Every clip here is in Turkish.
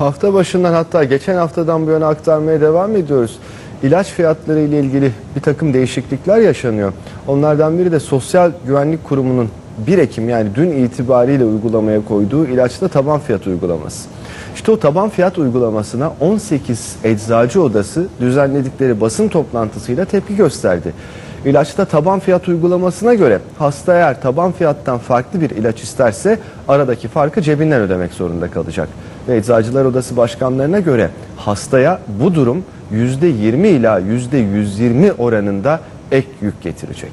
Hafta başından hatta geçen haftadan bu yana aktarmaya devam ediyoruz. İlaç fiyatları ile ilgili bir takım değişiklikler yaşanıyor. Onlardan biri de Sosyal Güvenlik Kurumu'nun 1 Ekim yani dün itibariyle uygulamaya koyduğu ilaçta taban fiyat uygulaması. İşte o taban fiyat uygulamasına 18 eczacı odası düzenledikleri basın toplantısıyla tepki gösterdi. İlaçta taban fiyat uygulamasına göre hasta eğer taban fiyattan farklı bir ilaç isterse aradaki farkı cebinden ödemek zorunda kalacak. Ve Eczacılar Odası başkanlarına göre hastaya bu durum %20 ila %120 oranında ek yük getirecek.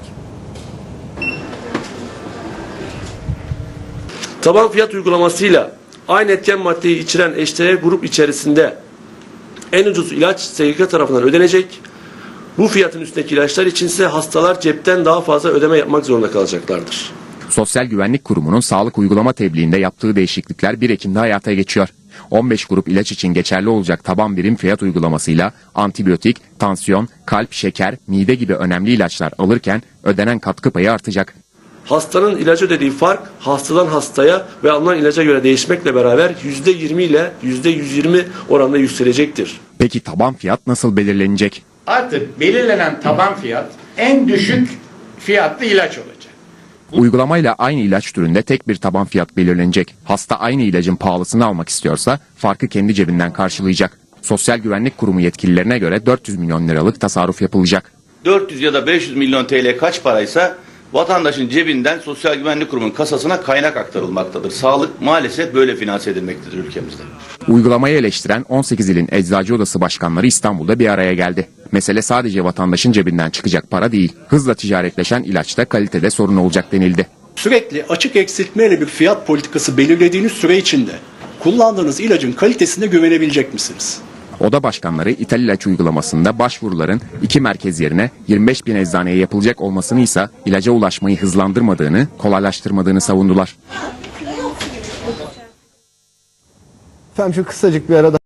Taban fiyat uygulamasıyla aynı etken maddeyi içeren eşdeğer grup içerisinde en ucuz ilaç SGK tarafından ödenecek. Bu fiyatın üstündeki ilaçlar içinse hastalar cepten daha fazla ödeme yapmak zorunda kalacaklardır. Sosyal Güvenlik Kurumu'nun sağlık uygulama tebliğinde yaptığı değişiklikler 1 Ekim'de hayata geçiyor. 15 grup ilaç için geçerli olacak taban birim fiyat uygulamasıyla antibiyotik, tansiyon, kalp, şeker, mide gibi önemli ilaçlar alırken ödenen katkı payı artacak. Hastanın ilacı ödediği fark hastadan hastaya ve alınan ilaca göre değişmekle beraber %20 ile %120 oranında yükselecektir. Peki taban fiyat nasıl belirlenecek? Artık belirlenen taban fiyat en düşük fiyatlı ilaç olacak. Uygulamayla aynı ilaç türünde tek bir taban fiyat belirlenecek. Hasta aynı ilacın pahalısını almak istiyorsa farkı kendi cebinden karşılayacak. Sosyal Güvenlik Kurumu yetkililerine göre 400 milyon liralık tasarruf yapılacak. 400 ya da 500 milyon TL kaç paraysa vatandaşın cebinden Sosyal Güvenlik Kurumu'nun kasasına kaynak aktarılmaktadır. Sağlık maalesef böyle finanse edilmektedir ülkemizde. Uygulamayı eleştiren 18 ilin eczacı odası başkanları İstanbul'da bir araya geldi. Mesele sadece vatandaşın cebinden çıkacak para değil. Hızla ticaretleşen ilaçta kalitede sorun olacak denildi. Sürekli açık eksiltmeyle bir fiyat politikası belirlediğiniz süre içinde kullandığınız ilacın kalitesine güvenebilecek misiniz? Oda başkanları ithal ilaç uygulamasında başvuruların iki merkez yerine 25 bin eczaneye yapılacak olmasını ise ilaca ulaşmayı hızlandırmadığını, kolaylaştırmadığını savundular. Efendim şu kısacık bir ara daha